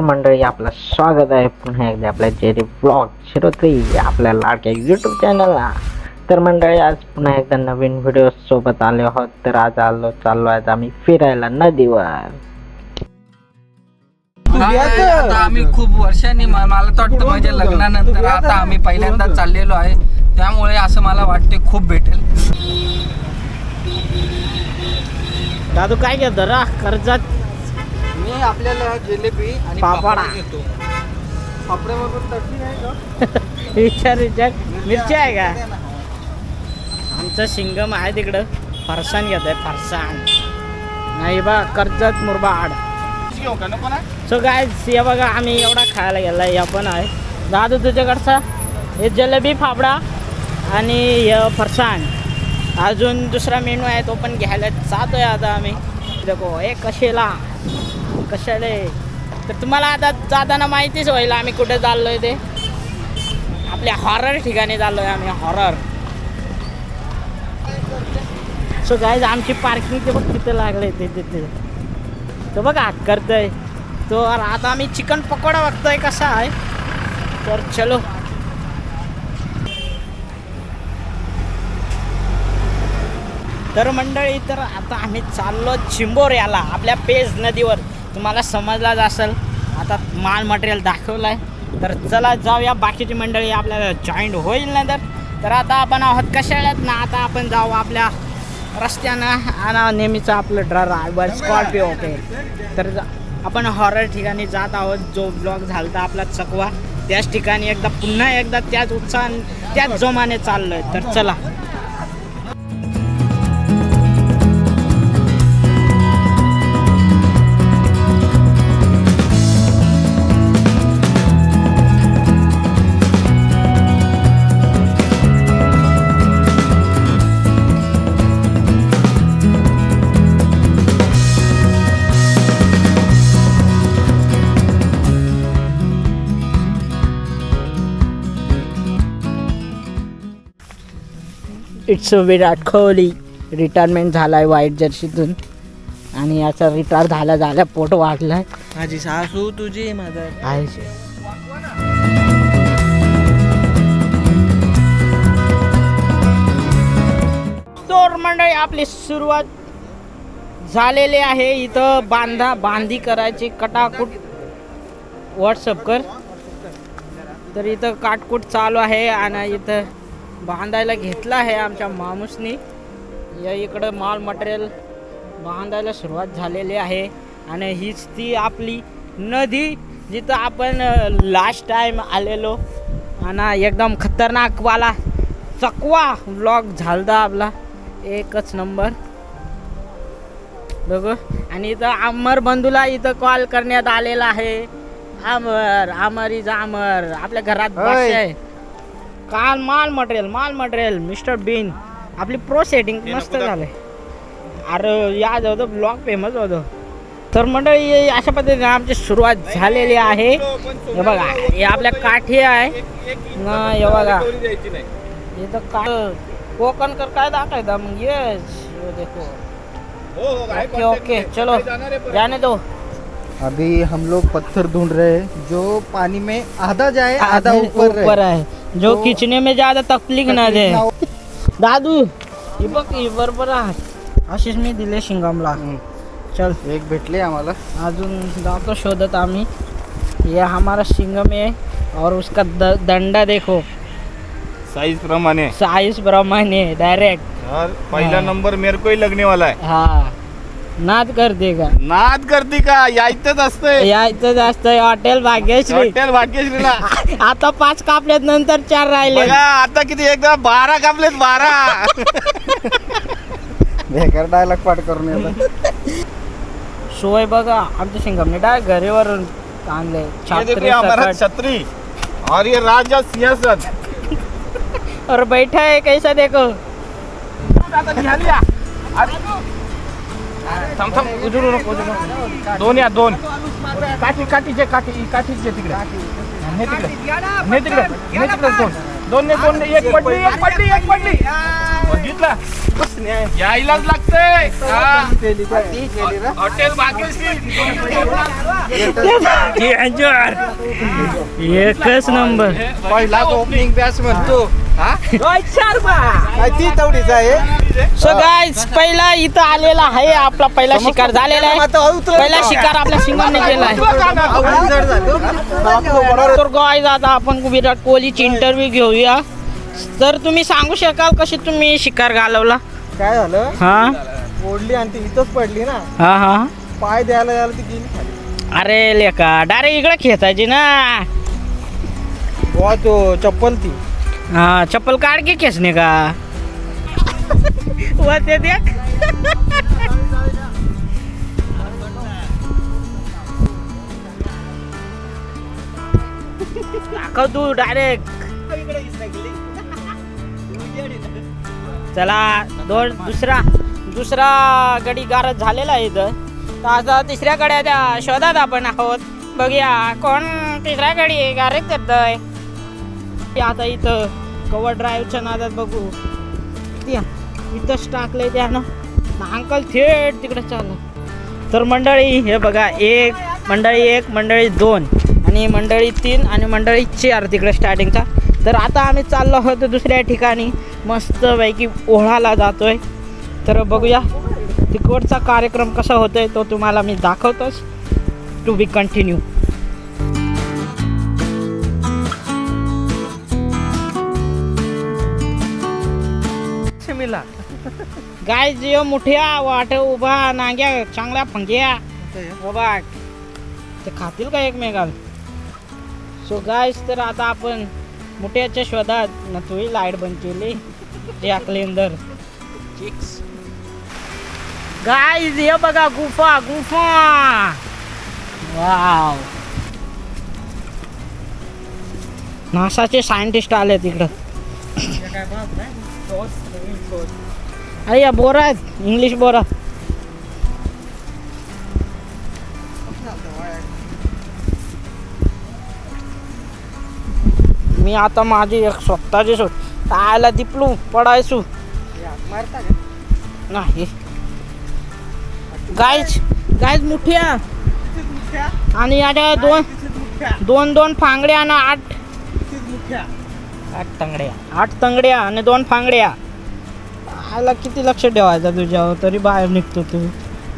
मंडळी आपलं स्वागत आहे पुन्हा एकदा आपल्या जेरी ब्लॉग शिरोत्री आपल्या लाडक्या यूट्यूब चॅनलला तर मंडळी आज पुन्हा एकदा नवीन व्हिडिओ सोबत आले आहोत. तर आज आलो चाललो आहेत आम्ही फिरायला नदीवर. आता आम्ही खूप वर्षांनी मला तर वाटतं माझ्या लग्नानंतर आता आम्ही पहिल्यांदा चाललेलो आहे. त्यामुळे असं मला वाटते खूप भेटेल. दादू काय घेत रा? कर्जात? मी आपल्याला जिलेबी आणि पापड पापड घेतो पापड्याबरोबर चटणी आहे का विचार विचार. मिरची आहे का? आमचं शिंगम आहे तिकडं. फरसाण घेत आहे फरसाण. नाही बा कर्जत मुरबाड. सो काय हे बघा आम्ही एवढा खायला गेला या पण आहे. दादू तुझ्याकडचा? हे जलेबी फाफडा आणि हे फरसाण. अजून दुसरा मेनू आहे तो पण घ्यायला जातोय आता आम्ही. देखो हे कशेला. कशाले तर तुम्हाला आता जाताना माहितीच होईल आम्ही कुठे चाललो आहे ते. आपल्या हॉरर ठिकाणी चाललोय आम्ही हॉरर सो गाईज आमची पार्किंग ते बघ तिथे लागले ते तिथे. तो बघ हात करतोय. तो आता आम्ही चिकन पकोडा बघतोय कसा आहे. तर चलो. तर मंडळी तर आता आम्ही चाललो चिंबोर याला आपल्या पेज नदीवर. तुम्हाला समजलाच असेल. आता माल मटेरियल दाखवलं आहे तर चला जाऊया बाकीची मंडळी आपल्याला जॉईंट होईल ना तर. तर आता आपण आहोत कशाळ्यात ना आता आपण जाऊ आपल्या रस्त्यानं. आणि नेहमीचं आपलं ड्रायव्हर स्कॉर्पिओ ओके तर जा- आपण हॉरर ठिकाणी जात आहोत. जो ब्लॉग होता आपला चकवा त्याच ठिकाणी एकदा पुन्हा एकदा त्याच उत्साह त्याच जोमाने चाललोय. तर चला. इट्स विराट कोहली रिटायरमेंट झाला आहे वाईट जर्सीतून. आणि याचा रिटायर झाला झाल्या पोट वाढलाय. माझी सासू तुझी मदत आहे तर मंडळी आपली सुरुवात झालेली आहे. इथं बांधा बांधी करायची कटाकुट. व्हॉट्सअप कर. तर इथं काटकुट चालू आहे आणि इथं बांधायला घेतलं आहे आमच्या माणूसनी या इकडं माल मटेरियल बांधायला सुरुवात झालेली आहे. आणि हीच ती आपली नदी जिथं आपण लास्ट टाइम आलेलो. आणि एकदम खतरनाकवाला चकवा व्लॉग झालता आपला. एकच नंबर बघू. आणि इथं अमर बंधूला इथं कॉल करण्यात आलेला आहे. अमर अमर इज अमर आपल्या घरात बस आहे काल माल मटेरियल माल मटेरियल मिस्टर बीन. आपली प्रो सेटिंग मस्त झाले अरे याद होतं ब्लॉग फेमस होतं. तर मंडळी अशा पद्धतीने आमची सुरुवात झालेली आहे. हे बघा हे आपल्या काठी आहे. न हे बघा. इथं का कोकण कर काय दाखवायचं मग येस ये देखो. ओके ओके चलो. जाने दो. अभी हम लोग पत्थर ढूंढ रहे हैं जो पानी में आधा जाए आधा ऊपर ऊपर रहे। आहे जो तो- खींचने में ज्यादा तकलीफ ना दे. दादू ही बघ ही बरोबर आहे. अशीच मी दिले शिंगामला. चल. एक भेटले आम्हाला. अजून जातो शोधत आम्ही. ये हमारा सिंगम है और उसका द, दंडा देखो. साइज प्रमाणे. साइज प्रमाणे डायरेक्ट और पहला। नंबर मेरे को ही लगने वाला है. हा. नाद करते का? नाद करती का? यायचंच असतंय. यायचं जास्त हॉटेल भाग्यश्री. हॉटेल भाग्यश्रीला. आता पाच कापल्यात नंतर चार राहिले. बघा आता किती एकदा बारा कापलेत बारा. बेकार डायलॉग पाठ करून येतात सोय बघा आमच्या शिंगमने डायरेक्ट घरीवरून आणले. ये छात्री देखिए हमारा सकट. छतरी. और ये राजा सिंहासन. और बैठा है कैसा देखो. आता या. अरे. थांब थांब उजळू नको उजळू नको. दोन या दोन. काठी काठीचे काठी काठीचे तिकडे. ने तिकडे. ने तिकडे. ने तिकडे दोन. दोन ने दोन ने एक पडली एक पडली एक पडली. बघितलं यायलाच लागतंय. हा. हॉटेल भाग्यश्री एकच नंबर पहिला ओपनिंग बॅच म्हणतो. ती तेवढीच आहे? सो गाईज पहिला इथं आलेला आहे आपला पहिला शिकार झालेला आहे. पहिला शिकार आपल्या सिंगाने केला आहे. तर गाईज आता आपण विराट कोहलीची इंटरव्ह्यू घेऊया. तर तुम्ही सांगू शकाल कशी तुम्ही शिकार घालवला? काय झालं? हा? ओढली आणि ती इथंच पडली ना. हा हा. पाय द्यायला द्यायला ती गेली अरे लेका डायरेक्ट इकडे खेचायची ना. बुवा तो चप्पल ती. हा चप्पल काढ के खेचणे का? वा ते देख. दाखव तू डायरेक्ट चला दोन दुसरा दुसरा गडी गारद झालेला आहे इथं. आता तिसऱ्या गड्याच्या शोधात आपण आहोत. बघूया कोण तिसऱ्या गडी गारद करतोय आता इथं. कवर ड्राईव्हच्या नादात बघू. त्या इथंच टाकलंय त्यानं अंकल थेट तिकडे चाललं तर मंडळी हे बघा एक मंडळी एक मंडळी दोन आणि मंडळी तीन आणि मंडळी चार तिकडे स्टार्टिंगचा तर आता आम्ही चाललो आहोत दुसऱ्या ठिकाणी. मस्तपैकी ओढाला जातोय. तर बघूया तिकडचा कार्यक्रम कसा होतोय तो तुम्हाला मी दाखवतोच. टू बी कंटिन्यू गाय जिओ मुठ्या वाट उभा नांग्या चांगल्या फंग्या. बाबा ते खातील का एकमेकाला सो गायस तर आता आपण मुठ्याच्या शोधात नथोई लाइट बंद केली. ते अकलेंदर चिक्स गायज हे बघा गुफा गुफा. वाव नासाचे सायंटिस्ट आले तिकडं. अरे या बोरा आहेत इंग्लिश बोरा. मी आता माझी एक स्वतःची सोड तायला दिपलू पडायचो. नाही. गायच गायच मुठ्या. आणि याच्या दोन दोन दोन फांगड्या आणि आठ. आठ तंगड्या. आठ तंगड्या आणि दोन फांगड्या. आला किती लक्ष ठेवायचं तुझ्यावर? तरी बाहेर निघतो तू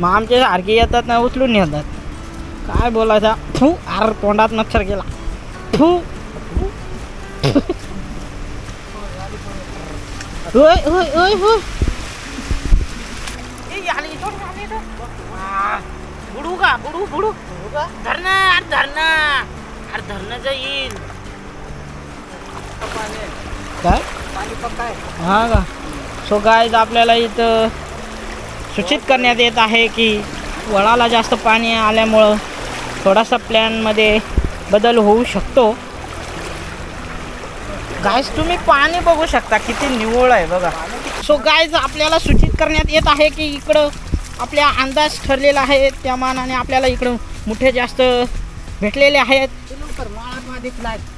मग आमच्या सारखे येतात ना उचलून येतात काय बोलायचा? थू अर तोंडात मच्छर गेला थू होय होय होय होय. बुडू का? बुडू बुडू. धरणं अरे धरणं. अरे धरणं येईल. काय? हा का? सो गायज आपल्याला इथं सूचित करण्यात येत आहे की वळाला जास्त पाणी आल्यामुळं थोडासा प्लॅनमध्ये बदल होऊ शकतो. गायज तुम्ही पाणी बघू शकता किती निव्वळ आहे बघा. सो गायज आपल्याला सूचित करण्यात येत आहे की इकडं आपल्या अंदाज ठरलेला आहे. त्या मानाने आपल्याला इकडं मुठे जास्त भेटलेले आहेत.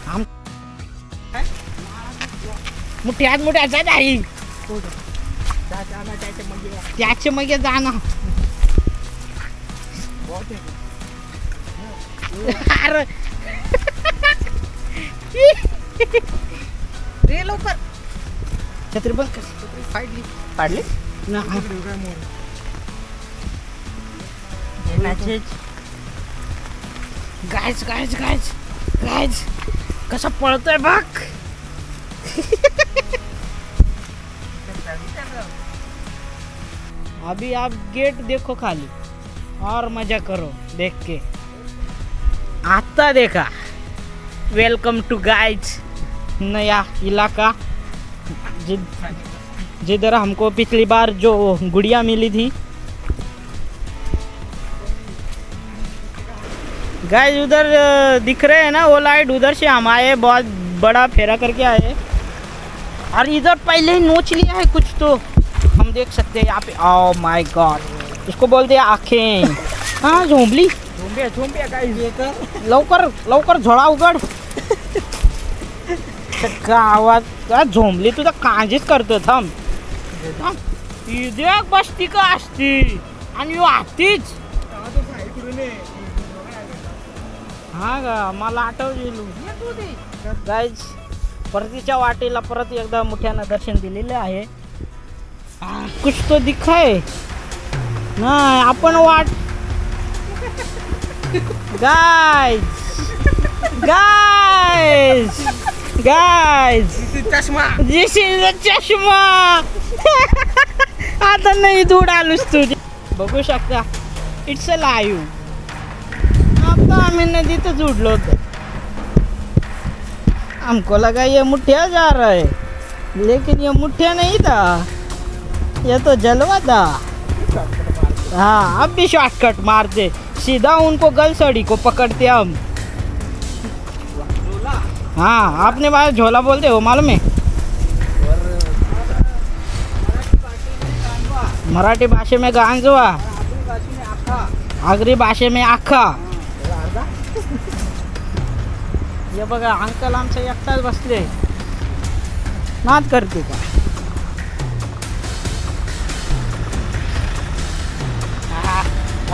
आम मुठ्यात मुठ्यात नाही त्याचे मग. जाणं अरे. रे लवकर. छत्री बंद कर. फाडली. ना. गायच गायच गायच गायच कसा पळतोय बघ. अभी आप गेट देखो खाली। और मज़ा करो, देख के। आता देखा। वेलकम टू गाइज़ नया इलाका। जिधर हमको पिछली बार जो गुड़िया मिली थी। गाइस उधर दिख रहे हैं ना वो लाइट उधर से हम आए, बहुत बड़ा फेरा करके आए। और इधर पहले ही नोच लिया है कुछ तो। हम देख सकते हैं यहाँ पे। ओ माय गॉड इसको बोलते हैं आंखें। हाँ झोंबली लवकर लवकर झोळा उघड गावात का झोंबली तुझा काळजीच करतो थांब देख बसती का असती आणि ह्यो हातीच हा का मला आठवलेलो। गाईज परतीच्या वाटेला परत एकदा मोठ्यानं दर्शन दिलेलं आहे. कुछ तो दिखाय? नाही आपण वाट गाईज गाईज गाईज चष्मा. दिस इज अ चष्मा. आता नाही दूर आलोस तुझे. बघू शकता. इट्स अ लाईव्ह आता आम्ही नदीतच उडलो होतो. हमको लगा ये मुठिया जा रहा है लेकिन ये मुठिया नहीं था ये तो जलवा था हाँ अब भी शॉर्टकट मारते. सीधा उनको गलसड़ी को पकड़ते हम. हाँ आपने बाहर झोला बोलते हो मालूम है? मराठी भाषे में गांजवा। आगरी भाषे में आखा। हे बघा अंकल आमचं एकटाच बसले. नाद करते का?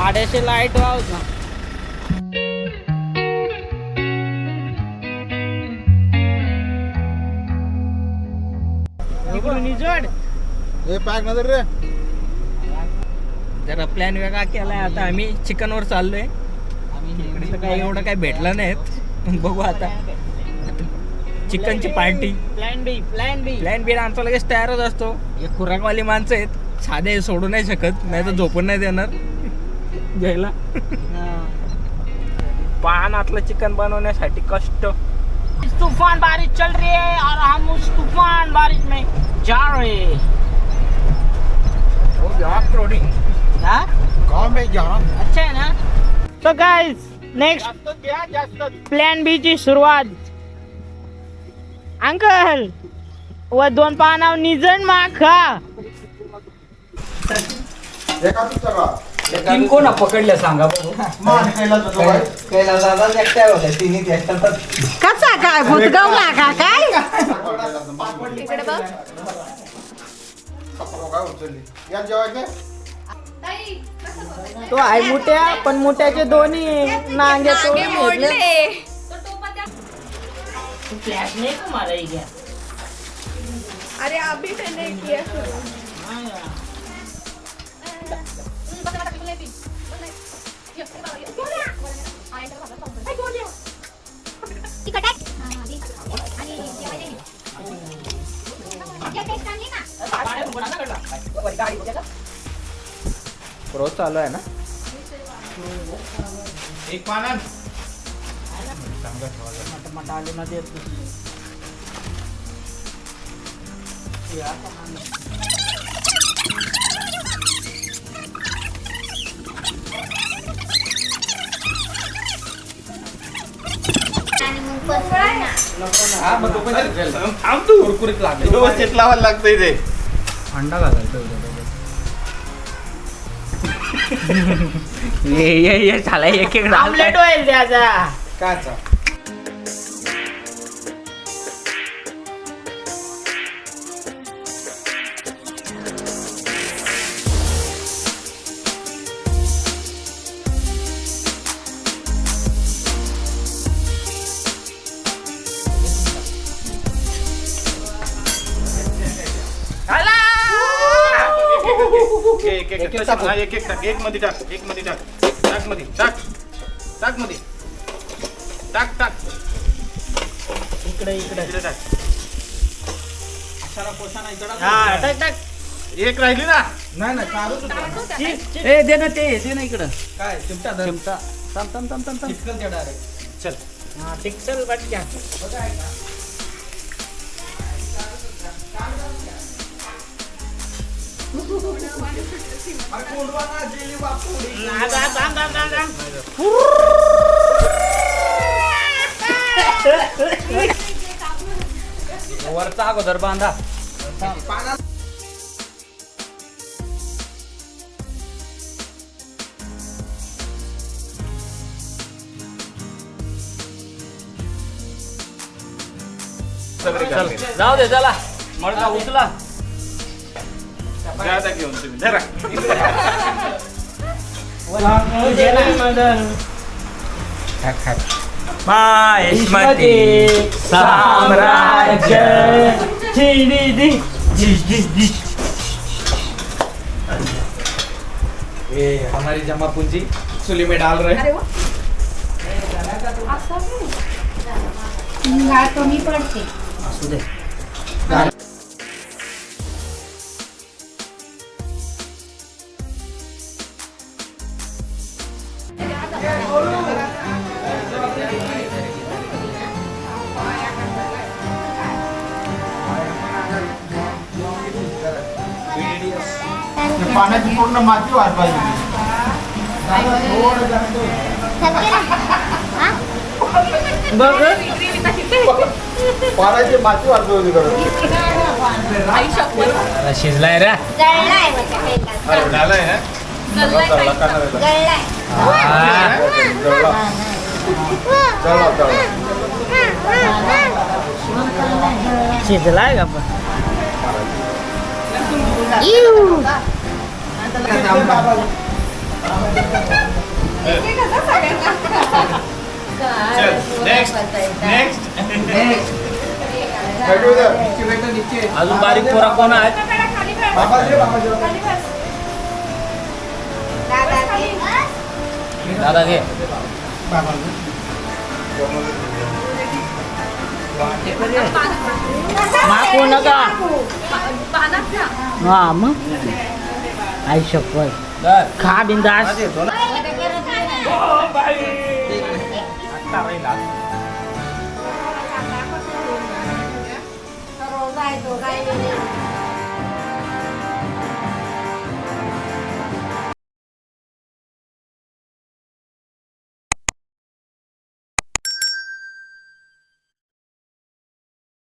गाड्याची लाइट नजर रे. जरा प्लॅन वेगळा केलाय. आता आम्ही चिकनवर चाललोय. इकडे तर काही एवढं काही भेटलं नाहीत. बघू आता. चिकनची party plan B plan B plan B आमचा लगेच तयारच असतो. हे खुराकवाली माणसं आहेत. साधे सोडू नाही शकत. नाही तर झोपून नाही देणार. घ्यायला. पानातलं चिकन बनवण्यासाठी कष्ट. तूफान बारिश चल रही है और हम उस तूफान बारिश में जा रहे हैं। हाँ? गाँव में जा अच्छा है ना? तो गाइस नेक्स्ट प्लॅन बी ची सुरुवात. अंकल व दोन पानाव निजण माखा. तीन कोण पकडल्या सांगा बघू कसा काय? भूतगावला का काय इकडे बघ या जेवायचे ताई, कसं बोलायचं? तो आहे मोठ्या पण मोठ्याचे दोन्ही नांगे नांगे मोडले. फ्लॅश नाही का मला इथे अरे अभी मैंने किया. शुरू रोज चालू आहे ना? एक पानात आलू ना देत कुरकुरीत लागले. व्यवस्थित लावायला लागतं इथे. अंडा घालायचा ये ये ये झाला एक एक आमलेट होईल त्याचा काचा एक एक एक टाक. हा, एक एक टाक. एक मध्ये टाक एक मध्ये टाक. टाकमध्ये टाक. टाकमध्ये. टाक टाक. इकडे इकडे. इकडे टाक. हा टाक. टाक एक राहिली ना? नाही ए दे ना ते दे ना इकडं. काय चिमटा. चिमटा. थांब थांब थांब थांब थांब. चिपकल त्या direct. चल. हा पिक्सल बट घ्या. वरचा अगोदर बांधा. जाऊ दे चला. मडका उचला. जाता घेऊन तुम्ही. माहिष्मती साम्राज्य. ये हमारी जमा पूंजी चुली में डाल रहे हैं। कमी पडते? पाण्याची पूर्ण माती वाढवायची. बघ पाण्याची माती शपथ शिजलाय रे. है. शिजलाय का पण? अजून बारीक पोरा कोण आहेत बस. दादा घे माकू नका. हा मग આવી શકો ખા બિંદાસ. Bye.